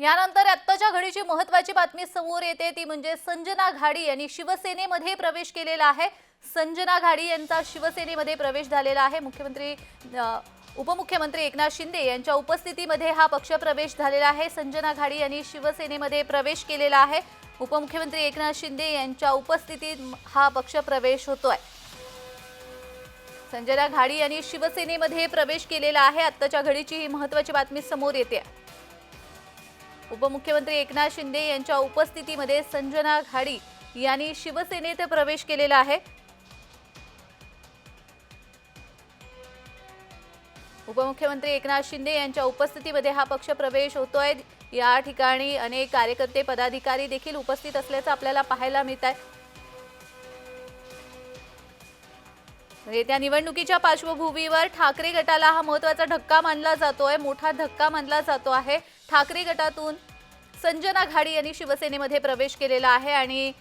यानंतर आत्ताच्या घडीची महत्वाची बातमी समोर येते. ती म्हणजे संजना घाडी यांनी शिवसेनेमध्ये प्रवेश केलेला आहे. संजना घाडी यांचा शिवसेनेमध्ये प्रवेश झालेला आहे. मुख्यमंत्री उपमुख्यमंत्री एकनाथ शिंदे यांच्या उपस्थितीमध्ये हा पक्ष प्रवेश झालेला आहे. संजना घाडी यांनी शिवसेनेमध्ये प्रवेश केलेला आहे. उपमुख्यमंत्री एकनाथ शिंदे यांच्या उपस्थितीत हा पक्ष प्रवेश होतोय. संजना घाडी यांनी शिवसेनेमध्ये प्रवेश केलेला आहे. आत्ताच्या घडीची ही महत्वाची बातमी समोर येते. उपमुख्यमंत्री एकनाथ शिंदे यांच्या उपस्थितीमध्ये संजना घाडी यांनी शिवसेनेत प्रवेश केलेला आहे. उपमुख्यमंत्री एकनाथ शिंदे यांच्या उपस्थितीमध्ये हा पक्ष प्रवेश होतोय. या ठिकाणी अनेक कार्यकर्ते पदाधिकारी देखील उपस्थित असल्याचं आपल्याला पाहायला मिळत आहे म्हणजे येत्या निवडणुकीच्या पार्श्वभूमीवर ठाकरे गटाला हा महत्त्वाचा धक्का मानला जातोय मोठा धक्का मानला जातो आहे. ठाकरे गटातून संजना घाडी यांनी शिवसेनेमध्ये प्रवेश केलेला आहे आणि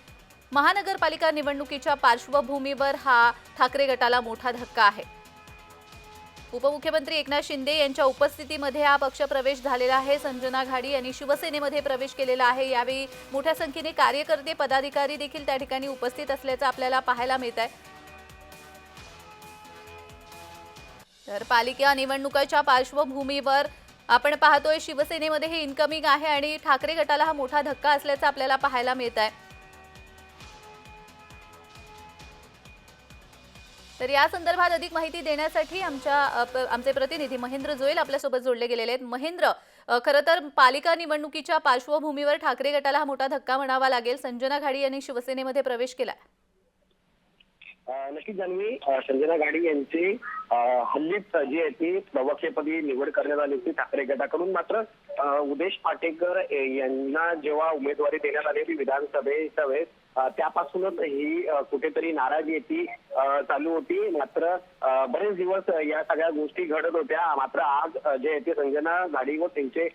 महानगरपालिका निवडणुकीच्या पार्श्वभूमीवर हा ठाकरे गटाला मोठा धक्का आहे. उपमुख्यमंत्री एकनाथ शिंदे यांच्या उपस्थितीमध्ये हा पक्ष प्रवेश झालेला आहे. संजना घाडी यांनी शिवसेनेमध्ये प्रवेश केलेला आहे. यावेळी मोठ्या संख्येने कार्यकर्ते पदाधिकारी देखील त्या ठिकाणी उपस्थित असल्याचं आपल्याला पाहायला मिळत आहे तर पालिका निवडणुकाच्या पार्श्वभूमीवर आपण पाहतोय शिवसेनेमध्ये हे इन्कमिंग आहे आणि ठाकरे गटाला हा मोठा धक्का असल्याचं आपल्याला पाहायला मिळत आहे तर या संदर्भात अधिक माहिती देण्यासाठी आमच्या प- आमचे प्रतिनिधी महेंद्र जोईल आपल्यासोबत जोडले गेलेले आहेत. महेंद्र खरं तर पालिका निवडणुकीच्या पार्श्वभूमीवर ठाकरे गटाला हा मोठा धक्का म्हणावा लागेल. संजना घाडी यांनी शिवसेनेमध्ये प्रवेश केला नक्की नक्कीच संजना गाडी यांची हल्लीच जी आहे ती प्रवक्षेपदी निवड करण्यात आली होती ठाकरे गटाकडून. मात्र उदेश पाटेकर यांना जेव्हा उमेदवारी देण्यात आली होती विधानसभेच्या वेळेस त्यापासूनच ही कुठेतरी नाराजी आहे ती चालू होती. मात्र बरेच दिवस या सगळ्या गोष्टी घडत होत्या. मात्र आज जे आहे ते संजना गाडी व त्यांचे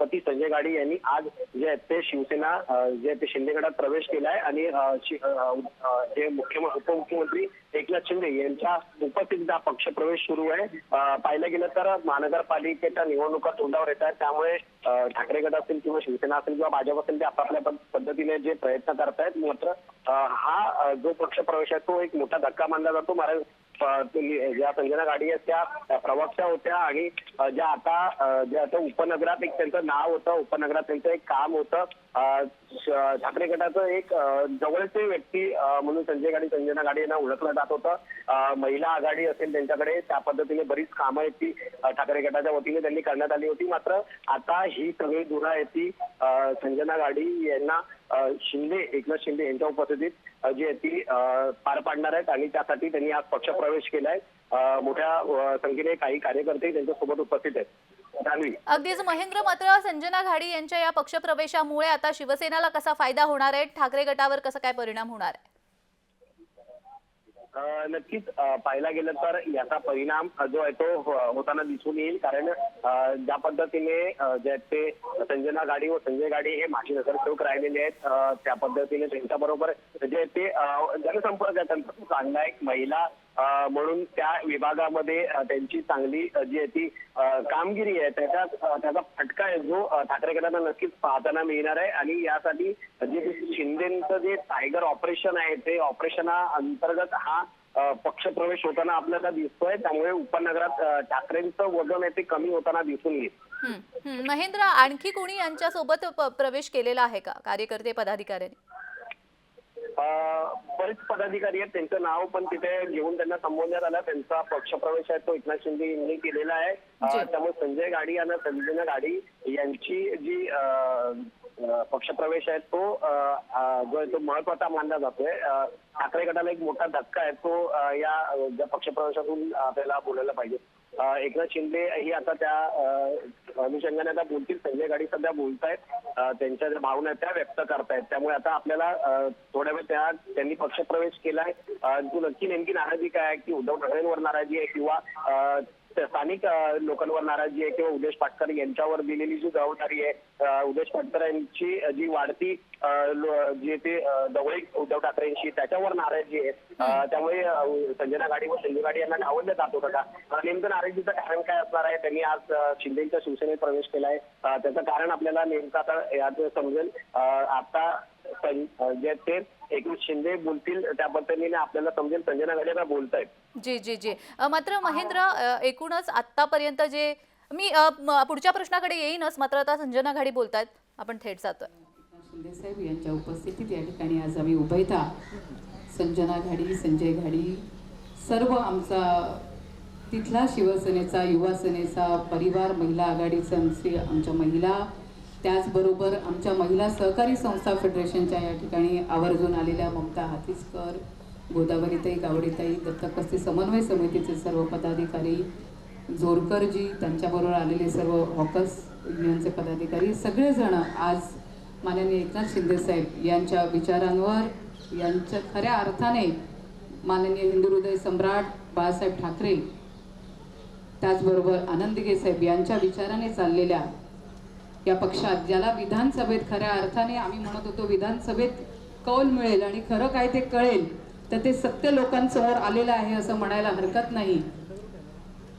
पती संजय गाडी यांनी आज जे आहे ते शिवसेना जे आहे ते शिंदे गटात प्रवेश केलाय आणि जे मुख्यमंत्री उपमुख्यमंत्री एकनाथ शिंदे यांच्या उपस्थितीत हा पक्ष प्रवेश सुरू आहे. पाहिलं गेलं तर महानगरपालिकेच्या निवडणुका तोंडावर येत आहेत. त्यामुळे ठाकरे गट असेल किंवा शिवसेना असेल किंवा भाजप असेल ते आपापल्या पद्धतीने जे प्रयत्न करतायत मात्र हा जो पक्ष प्रवेश आहे तो एक मोठा धक्का मानला जातो. महाराज ज्या संजना गाडी आहेत त्या प्रवक्त्या होत्या आणि ज्या आता ज्या आता उपनगरात एक त्यांचं नाव होतं उपनगरात त्यांचं एक काम होतं ठाकरे गटाचं एक जवळचे व्यक्ती म्हणून संजय गाडी संजना गाडी यांना ओळखलं जात होतं. महिला आघाडी असेल त्यांच्याकडे त्या पद्धतीने बरीच कामं आहेत ती ठाकरे गटाच्या वतीने त्यांनी करण्यात आली होती. मात्र आता ही सगळी धुरा आहे ती संजना गाडी यांना शिंदे एकनाथ शिंदे यांच्या उपस्थितीत जी आहे ती पार पाडणार आहेत आणि त्यासाठी त्यांनी आज पक्ष प्रवेश केलाय. मोठ्या संख्येने काही कार्यकर्ते त्यांच्यासोबत उपस्थित आहेत. अगदीच महेंद्र मात्र संजना घाडी यांच्या या पक्षप्रवेशामुळे आता शिवसेनाला कसा फायदा होणार आहे? ठाकरे गटावर कसा काय परिणाम होणार आहे? नक्कीच पाहायला गेलं तर याचा परिणाम जो आहे तो हो- होताना दिसून येईल. कारण ज्या पद्धतीने जे आहेत ते संजना गाडी व संजय गाडी हे माजी नगरसेवक राहिलेले आहेत त्या पद्धतीने त्यांच्या बरोबर जे ते जनसंपर्क चांगला एक महिला म्हणून त्या विभागामध्ये त्यांची चांगली जी आहे ती कामगिरी आहे त्याचा त्याचा फटका आहे जो ठाकरे गटांना नक्कीच पाहताना मिळणार आहे. आणि यासाठी जे शिंदेचं जे टायगर ऑपरेशन आहे ते ऑपरेशना अंतर्गत हा पक्ष पक्षप्रवेश होताना आपल्याला दिसतोय. त्यामुळे उपनगरात ठाकरेंचं वजन आहे ते कमी होताना दिसून येईल. महेंद्र आणखी कोणी यांच्यासोबत प्रवेश केलेला आहे का? कार्यकर्ते पदाधिकाऱ्यांनी? बरेच पदाधिकारी आहेत त्यांचं नाव पण तिथे घेऊन त्यांना संबोधण्यात आलं. त्यांचा पक्षप्रवेश आहे तो एकनाथ शिंदे यांनी केलेला आहे. त्यामुळे संजय गाडी आणि संजना गाडी यांची जी पक्षप्रवेश आहे तो जो आहे तो महत्त्वाचा मानला जातोय. ठाकरे गटाला एक मोठा धक्का आहे तो या पक्षप्रवेशातून आपल्याला बोलायला पाहिजे. एकनाथ शिंदे ही आता त्या अनुषंगाने आता बोलतील. संजय गाडी सध्या बोलतायत. त्यांच्या ज्या भावना आहेत त्या व्यक्त करतायत. त्यामुळे आता आपल्याला थोड्या वेळ त्या त्यांनी पक्षप्रवेश केलाय. तू नक्की नेमकी नाराजी काय आहे? की उद्धव ठाकरेंवर नाराजी आहे किंवा अं, स्थानिक लोकांवर नाराजी आहे किंवा उदेश पाटकर यांच्यावर दिलेली जी जबाबदारी आहे उदेश पाटकर यांची जी वाढती जे ते जवळीक उद्धव ठाकरेंशी त्याच्यावर नाराजी आहे. त्यामुळे संजना गाडी व संजय गाडी यांना डावललं जात होतं का? नेमकं नाराजीचं कारण काय असणार आहे? त्यांनी आज शिंदेच्या शिवसेनेत प्रवेश केलाय. अ, त्याचं कारण आपल्याला नेमकं आता यात समजेल. आता ते एकनाथ शिंदे बोलतील त्या पद्धतीने आपल्याला समजेल संजना बोलतायत. जी जी जी. मात्र महेंद्र एकूणच आतापर्यंत जे मी पुढच्या प्रश्नाकडे येईनच मात्र आता संजना घाडी बोलतायत. आपण थेट जातोय. शिंदेसाहेब यांच्या उपस्थितीत या ठिकाणी आज आम्ही उभयता संजना घाडी संजय घाडी सर्व आमचा तिथला शिवसेनेचा युवा सेनेचा परिवार महिला आघाडीचे आमचे आमच्या महिला त्याचबरोबर आमच्या महिला सहकारी संस्था फेडरेशनच्या या ठिकाणी आवर्जून आलेल्या ममता हातीसकर गोदावरीताई गावडीताई दत्तकस्ती समन्वय समितीचे सर्व पदाधिकारी जोरकरजी त्यांच्याबरोबर आलेले सर्व हॉकर्स युनियनचे पदाधिकारी सगळेजण आज माननीय एकनाथ शिंदेसाहेब यांच्या विचारांवर यांच्या खऱ्या अर्थाने माननीय हिंदू हृदय सम्राट बाळासाहेब ठाकरे त्याचबरोबर आनंदगे साहेब यांच्या विचाराने चाललेल्या या पक्षात ज्याला विधानसभेत खऱ्या अर्थाने आम्ही म्हणत होतो विधानसभेत कौल मिळेल आणि खरं काय ते कळेल तर ते सत्य लोकांसमोर आलेलं आहे असं म्हणायला हरकत नाही.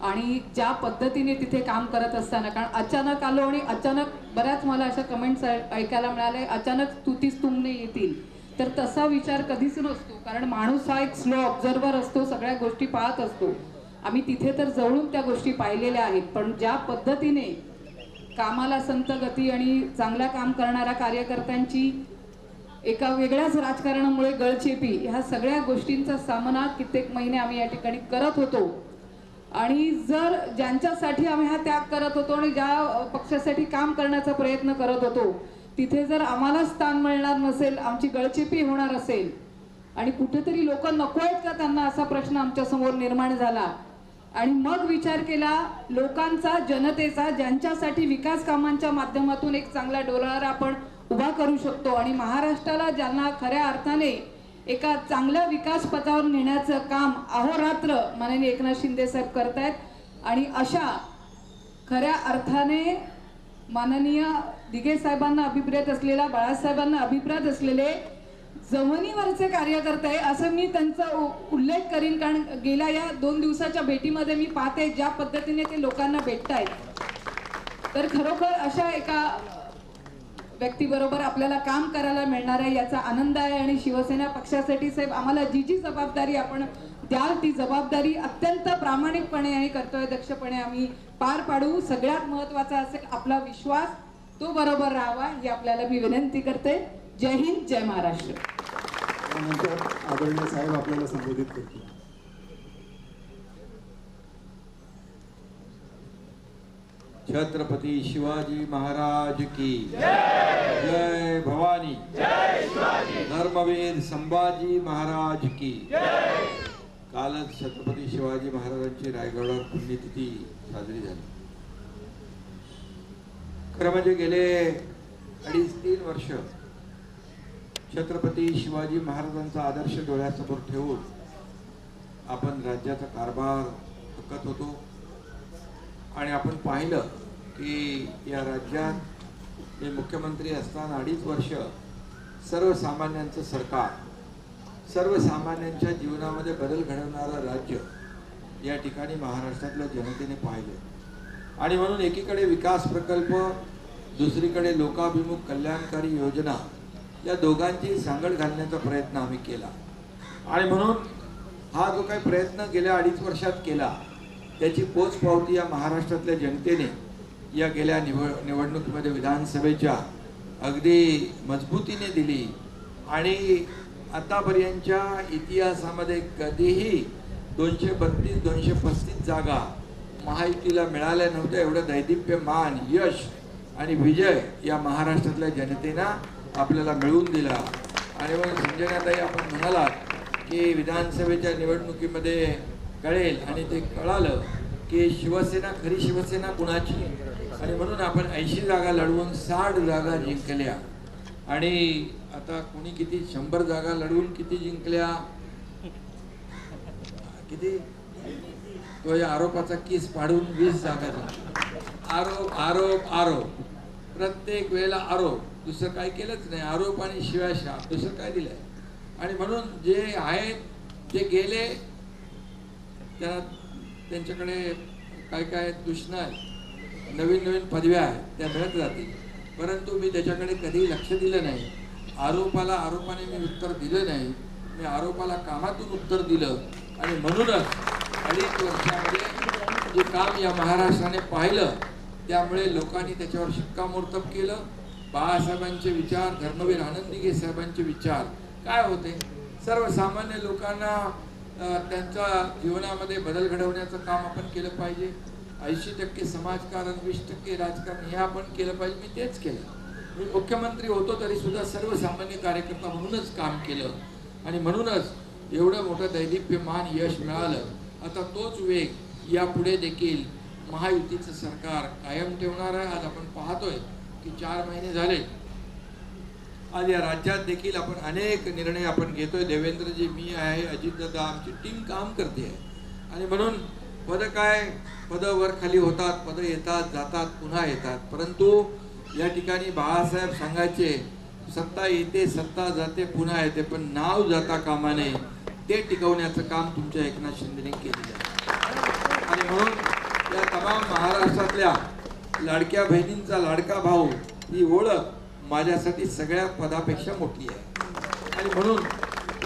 आणि ज्या पद्धतीने तिथे काम करत असताना कारण अचानक आलो आणि अचानक बऱ्याच मला अशा कमेंट्स ऐकायला मिळाले अचानक तुतीस तुमने येतील. तर तसा विचार कधीच नसतो कारण माणूस हा एक स्लो ऑब्झर्वर असतो सगळ्या गोष्टी पाहत असतो. आम्ही तिथे तर जवळून त्या गोष्टी पाहिलेल्या आहेत पण ज्या पद्धतीने कामाला संत गती आणि चांगल्या काम करणाऱ्या कार्यकर्त्यांची एका वेगळ्याच राजकारणामुळे गळचेपी ह्या सगळ्या गोष्टींचा सामना कित्येक महिने आम्ही या ठिकाणी करत होतो. आणि जर ज्यांच्यासाठी आम्ही हा त्याग करत होतो आणि ज्या पक्षासाठी काम करण्याचा प्रयत्न करत होतो तिथे जर आम्हाला स्थान मिळणार नसेल आमची गळचेपी होणार असेल आणि कुठेतरी लोक नको आहेत का त्यांना असा प्रश्न आमच्यासमोर निर्माण झाला आणि मग विचार केला लोकांचा जनतेचा ज्यांच्यासाठी विकास कामांच्या माध्यमातून एक चांगला डोलारा आपण उभा करू शकतो आणि महाराष्ट्राला ज्यांना खऱ्या अर्थाने एका चांगल्या विकास पथावर नेण्याचं काम अहोरात्र माननीय एकनाथ शिंदे साहेब करतायत आणि अशा खऱ्या अर्थाने माननीय दिघे साहेबांना अभिप्रेत असलेला बाळासाहेबांना अभिप्रेत असलेले जमिनीवरचे कार्यकर्ते असं मी त्यांचा उल्लेख करीन कारण गेल्या या दोन दिवसाच्या भेटीमध्ये मी पाहते ज्या पद्धतीने ते लोकांना भेटतायत. तर खरोखर अशा एका व्यक्तीबरोबर आपल्याला काम करायला मिळणार आहे याचा आनंद आहे आणि शिवसेना पक्षासाठी साहेब आम्हाला जी जी जबाबदारी आपण द्याल ती जबाबदारी अत्यंत प्रामाणिकपणे आणि कर्तव्यदक्षपणे आम्ही पार पाडू. सगळ्यात महत्त्वाचा असेल आपला विश्वास तो बरोबर राहावा ही आपल्याला मी विनंती करते. जय हिंद जय महाराष्ट्र. आदरणीय साहेब आपल्याला संबोधित करतील. छत्रपती शिवाजी महाराज की जय भवानी. धर्मवीर संभाजी महाराज की कालच छत्रपती शिवाजी महाराजांची रायगडावर पुण्यतिथी साजरी झाली. खरं म्हणजे गेले अडीच तीन वर्ष छत्रपती शिवाजी महाराजांचा आदर्श डोळ्यासमोर ठेवून आपण राज्याचा कारभार हकत होतो. आणि आपण पाहिलं की या राज्यात हे मुख्यमंत्री असताना अडीच वर्ष सर्वसामान्यांचं सरकार सर्वसामान्यांच्या जीवनामध्ये बदल घडवणारं राज्य या ठिकाणी महाराष्ट्रातल्या जनतेने पाहिलं. आणि म्हणून एकीकडे विकास प्रकल्प दुसरीकडे लोकाभिमुख कल्याणकारी योजना या दोघांची सांगड घालण्याचा प्रयत्न आम्ही केला. आणि म्हणून हा जो काही प्रयत्न गेल्या अडीच वर्षात केला त्याची पोचपावती या महाराष्ट्रातल्या जनतेने या गेल्या निवड निवडणुकीमध्ये विधानसभेच्या अगदी मजबूतीने दिली. आणि आतापर्यंतच्या इतिहासामध्ये कधीही दोनशे बत्तीस दोनशे पस्तीस जागा महायुतीला मिळाल्या नव्हत्या एवढं दैदिप्यमान यश आणि विजय या महाराष्ट्रातल्या जनतेनं आपल्याला मिळवून दिला. आणि मग संजयनाताई आपण म्हणालात की विधानसभेच्या निवडणुकीमध्ये कळेल आणि ते कळालं की शिवसेना खरी शिवसेना कुणाची? आणि म्हणून आपण ऐंशी जागा लढवून साठ जागा जिंकल्या. आणि आता कोणी किती? शंभर जागा लढवून किती जिंकल्या? किती? तो या आरोपाचा केस पाडून वीस जागा आरोप आरोप आरोप. प्रत्येक वेळेला आरोप. दुसरं काय केलंच नाही. आरोप आणि शिवाय दुसरं काय दिलंय? आणि म्हणून जे आहेत जे गेले त्या त्यांच्याकडे काय काय दुष्ण आहेत नवीन नवीन पदव्या आहेत त्या मिळत जातील. परंतु मी त्याच्याकडे कधीही लक्ष दिलं नाही. आरोपाला आरोपाने मी उत्तर दिलं नाही. मी आरोपाला कामातून उत्तर दिलं. आणि म्हणूनच अडीच वर्षामध्ये जे काम या महाराष्ट्राने पाहिलं त्यामुळे लोकांनी त्याच्यावर शिक्कामोर्तब केलं. बाळासाहेबांचे विचार धर्मवीर आनंदीगे साहेबांचे विचार काय होते? सर्वसामान्य लोकांना त्यांच्या जीवनामध्ये बदल घडवण्याचं काम आपण केलं पाहिजे. ऐंशी टक्के समाजकारण वीस टक्के राजकारण हे आपण केलं पाहिजे. मी तेच केलं. मी मुख्यमंत्री होतो तरी सुद्धा सर्वसामान्य कार्यकर्ता म्हणूनच काम केलं. आणि म्हणूनच एवढं मोठं दैदिप्यमान यश मिळालं. आता तोच वेग यापुढे देखील महायुतीचं सरकार कायम ठेवणार आहे. आज आपण पाहतोय की चार महिने झाले. आज या राज्यात देखील आपण अनेक निर्णय आपण घेतोय. देवेंद्रजी मी आहे अजितदादा आमची टीम काम करते आहे. आणि म्हणून पद काय? पद वर खाली होतात पद येतात जातात पुन्हा येतात. परंतु या ठिकाणी बाळासाहेब सांगायचे सत्ता येते सत्ता जाते पुन्हा येते पण नाव जाता कामा नये. ते टिकवण्याचं काम तुमच्या एकनाथ शिंदेने केलेलं आहे. आणि म्हणून या तमाम महाराष्ट्रातल्या लाडक्या बहिणींचा लाडका भाऊ ही ओळख माझ्यासाठी सगळ्या पदापेक्षा मोठी आहे. आणि म्हणून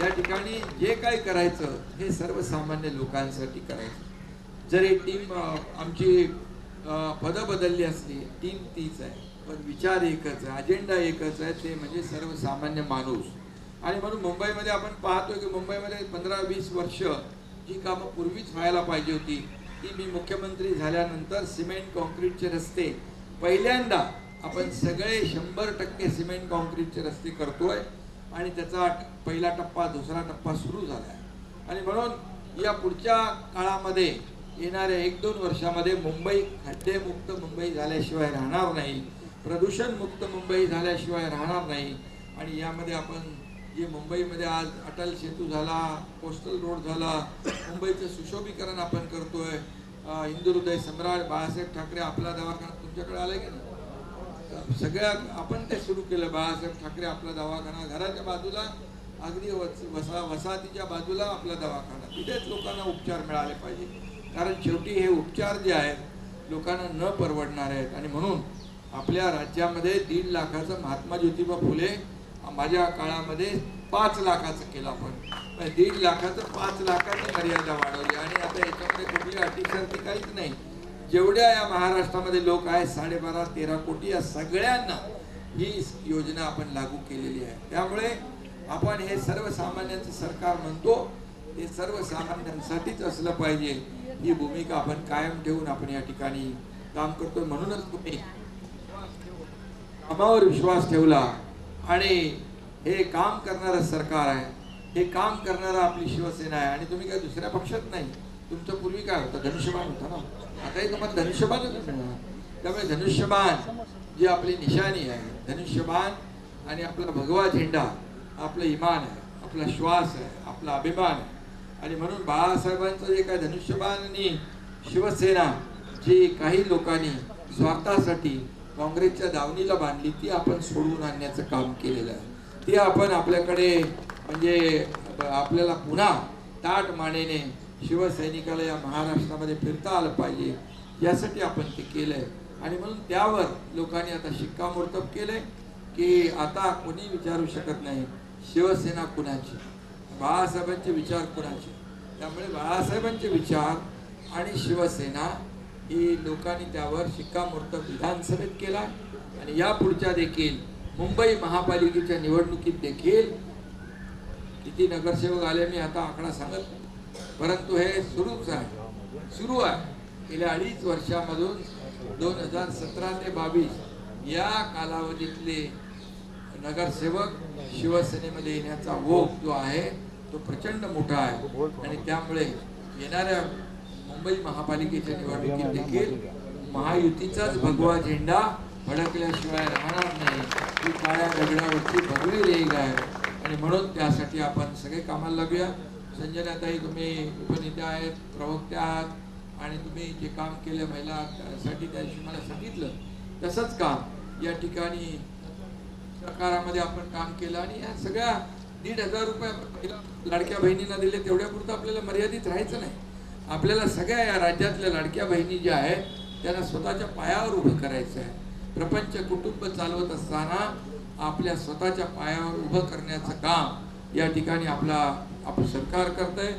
या ठिकाणी जे काय करायचं हे सर्वसामान्य लोकांसाठी करायचं. जरी टीम आमची पदं बदलली असली टीम तीच आहे. पण विचार एकच आहे अजेंडा एकच आहे ते म्हणजे सर्वसामान्य माणूस. आणि म्हणून मुंबईमध्ये आपण पाहतोय की मुंबईमध्ये पंधरा वीस वर्ष जी कामं पूर्वीच व्हायला पाहिजे होती. की मी मुख्यमंत्री झाल्यानंतर सिमेंट कॉन्क्रीटचे रस्ते पहिल्यांदा आपण सगळे शंभर टक्के सिमेंट कॉन्क्रीटचे रस्ते करतोय आणि त्याचा पहिला टप्पा दुसरा टप्पा सुरू झाला आहे आणि म्हणून या पुढच्या काळामध्ये येणाऱ्या एक दोन वर्षामध्ये मुंबई खड्डेमुक्त मुंबई झाल्याशिवाय राहणार नाही प्रदूषणमुक्त मुंबई झाल्याशिवाय राहणार नाही. आणि यामध्ये आपण जे मुंबईमध्ये आज अटल सेतू झाला कोस्टल रोड झाला मुंबईचं सुशोभीकरण आपण करतोय अं, हिंदू हृदय सम्राट बाळासाहेब ठाकरे आपला दवाखाना तुमच्याकडे आलाय की सगळ्या आपण ते सुरू केलं बाळासाहेब ठाकरे आपला दवाखाना घराच्या बाजूला अगदी वस- वसा वसाहतीच्या बाजूला आपला दवाखाना. तिथेच लोकांना उपचार मिळाले पाहिजे. कारण शेवटी हे उपचार जे आहेत लोकांना न परवडणार आहेत. आणि म्हणून आपल्या राज्यामध्ये दीड लाखाचं महात्मा ज्योतिबा फुले माझ्या काळामध्ये पाच लाखाचं केलं आपण. दीड लाखाचं पाच लाखाची मर्यादा वाढवली आणि आता याच्यामध्ये कुठली अटी काहीच नाही. जेवढ्या या महाराष्ट्रामध्ये लोक आहेत साडेबारा तेरा कोटी या सगळ्यांना ही योजना आपण लागू केलेली आहे. त्यामुळे आपण हे सर्वसामान्यांचं सरकार म्हणतो ते सर्वसामान्यांसाठीच असलं पाहिजे. ही भूमिका आपण कायम ठेवून आपण या ठिकाणी काम करतो. म्हणूनच तुम्ही कामावर विश्वास ठेवला. आणि हे काम करणारं सरकार आहे हे काम करणारं आपली शिवसेना आहे. आणि तुम्ही काय दुसऱ्या पक्षात नाही. तुमचं पूर्वी काय होतं? धनुष्यबाण होता ना. आताही तुम्हाला धनुष्यबाणच मिळणार त्यामुळे धनुष्यबाण जी आपली निशाणी आहे धनुष्यबाण आणि आपला भगवा झेंडा आपलं इमान आहे आपला श्वास आहे आपला अभिमान आहे. आणि म्हणून बाळासाहेबांचं जे काय धनुष्यबाण आणि शिवसेना जी काही लोकांनी स्वार्थासाठी काँग्रेसच्या धावणीला बांधली ती आपण सोडवून आणण्याचं काम केलेलं आहे. ती आपण आपल्याकडे म्हणजे आपल्याला पुन्हा ताट मानेने शिवसैनिकाला या महाराष्ट्रामध्ये फिरता आलं पाहिजे यासाठी आपण ते केलं आहे आणि म्हणून त्यावर लोकांनी आता शिक्कामोर्तब आहे की आता कोणी विचारू शकत नाही शिवसेना कुणाची? बाळासाहेबांचे विचार कुणाचे? त्यामुळे बाळासाहेबांचे विचार आणि शिवसेना ही लोकांनी त्यावर शिक्कामोर्तब विधानसभेत केला आणि या पुढच्या देखील मुंबई महापालिकेच्या निवडणुकीत देखील किती नगरसेवक आले मी आता आकडा सांगत नाही. परंतु हे सुरूच आहे. सुरू आहे. गेल्या अडीच वर्षामधून दोन हजार सतरा ते बावीस या कालावधीतले नगरसेवक शिवसेनेमध्ये येण्याचा ओघ जो आहे तो प्रचंड मोठा आहे. आणि त्यामुळे येणाऱ्या मुंबई महापालिकेच्या निवडणुकीत देखील महायुतीचाच भगवा झेंडा भडकल्याशिवाय राहणार नाही. ही काळ्या दगडावरची भगवी रेग आहे. आणि म्हणून त्यासाठी आपण सगळे कामाला लागूया. संजनाताई तुम्ही उपनेत्या आहेत प्रवक्त्या आहात. आणि तुम्ही जे काम केलं महिलासाठी त्याविषयी मला सांगितलं तसंच काम या ठिकाणी प्रकारामध्ये आपण काम केलं आणि या सगळ्या दीड हजार रुपये लाडक्या बहिणींना दिले तेवढ्यापुरतं आपल्याला मर्यादित राहायचं नाही. आपल्याला सगळ्या या राज्यातल्या लाडक्या बहिणी ज्या आहेत त्यांना स्वतःच्या पायावर उभं करायचं आहे. प्रपंच कुटुंब चालवत असताना आपल्या स्वतःच्या पायावर उभं करण्याचं काम या ठिकाणी आपला आपलं सरकार करतंय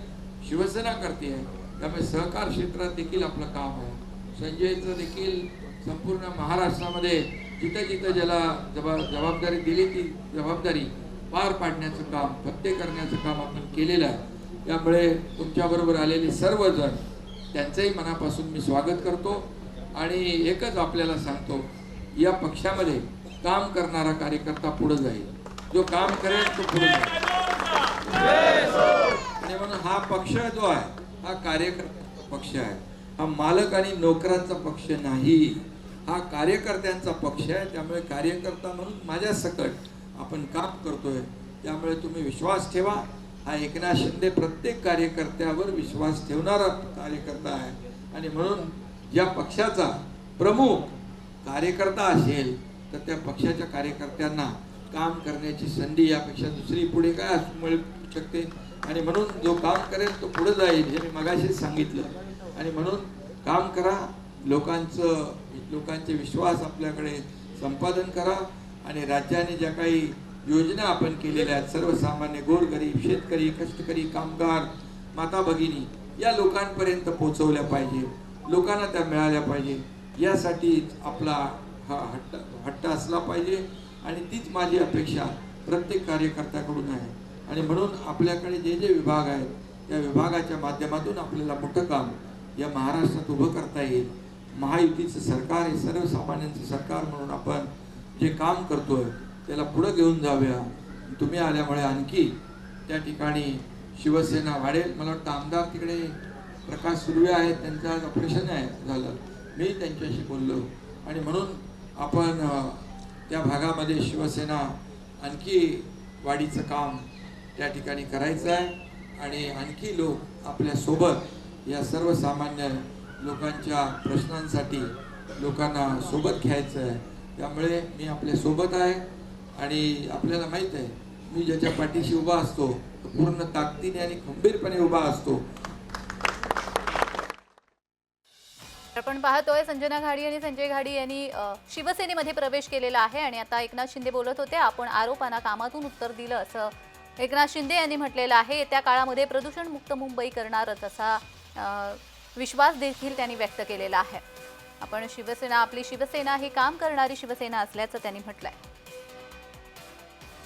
शिवसेना करते आहे त्यामुळे सहकार क्षेत्रात देखील आपलं काम आहे. संजयचं देखील संपूर्ण महाराष्ट्रामध्ये जिथं जिथं ज्याला जबा जबाबदारी दिली ती जबाबदारी पार पाडण्याचं काम फत्ते करण्याचं काम आपण केलेलं आहे. त्यामुळे तुमच्याबरोबर आलेले सर्वजण त्यांचंही मनापासून मी स्वागत करतो आणि एकच आपल्याला सांगतो या पक्षामध्ये काम करणारा कार्यकर्ता पुढे जाईल. जो काम करेल तो पुढे जाईल. आणि म्हणून हा पक्ष जो आहे हा कार्यकर्ता पक्ष आहे. हा मालक आणि नोकरांचा पक्ष नाही. हा कार्यकर्त्यांचा पक्ष आहे. त्यामुळे कार्यकर्ता म्हणून माझ्या सकट आपण काम करतोय. त्यामुळे तुम्ही विश्वास ठेवा. हा एकनाथ शिंदे प्रत्येक कार्यकर्त्यावर विश्वास ठेवणारा कार्यकर्ता आहे. आणि म्हणून ज्या पक्षाचा प्रमुख कार्यकर्ता असेल तर त्या पक्षाच्या कार्यकर्त्यांना काम करण्याची संधी यापेक्षा दुसरी पुढे काय असू मिळू शकते? आणि म्हणून जो काम करेल तो पुढे जाईल हे मी मगाशीच सांगितलं. आणि म्हणून काम करा लोकांचं लोकांचे विश्वास आपल्याकडे संपादन करा. आणि राज्याने ज्या काही योजना आपण केलेल्या आहेत. सर्वसामान्य गोरगरीब शेतकरी कष्टकरी कामगार माता भगिनी या लोकांपर्यंत पोहोचवल्या पाहिजे. लोकांना त्या मिळाल्या पाहिजे. यासाठी आपला हा हट्ट हट्ट असला पाहिजे आणि तीच माझी अपेक्षा प्रत्येक कार्यकर्त्याकडून आहे. आणि म्हणून आपल्याकडे जे जे विभाग आहेत त्या विभागाच्या माध्यमातून आपल्याला मोठं काम या महाराष्ट्रात उभं करता येईल. महायुतीचं सरकार हे सर्वसामान्यांचं सरकार म्हणून आपण जे काम करतो आहे त्याला पुढं घेऊन जाऊया. तुम्ही आल्यामुळे आणखी त्या ठिकाणी शिवसेना वाढेल. मला वाटतं आमदार तिकडे प्रकाश सुर्वे आहेत त्यांचं आज ऑपरेशन आहे झालं. मी त्यांच्याशी बोललो. आणि म्हणून आपण त्या भागामध्ये शिवसेना आणखी वाढीचं काम त्या ठिकाणी करायचं आहे. आणि आणखी लोक आपल्यासोबत या सर्वसामान्य लोकांच्या प्रश्नांसाठी लोकांना सोबत घ्यायचं आहे. त्यामुळे मी आपल्यासोबत आहे. आणि आपल्याला माहीत आहे मी ज्याच्या पाठीशी उभा असतो पूर्ण ताकदीने आणि खंबीरपणे उभा असतो. आपण पाहतोय संजना घाडी आणि संजय घाडी यांनी शिवसेनेमध्ये प्रवेश केलेला आहे आणि आता एकनाथ शिंदे बोलत होते आपण आरोपांना कामातून उत्तर दिलं असं एकनाथ शिंदे यांनी म्हटलेलं आहे. येत्या काळामध्ये प्रदूषणमुक्त मुंबई करणारच असा विश्वास देखील त्यांनी व्यक्त केलेला आहे. आपण शिवसेना आपली शिवसेना ही काम करणारी शिवसेना असल्याचं त्यांनी म्हटलंय.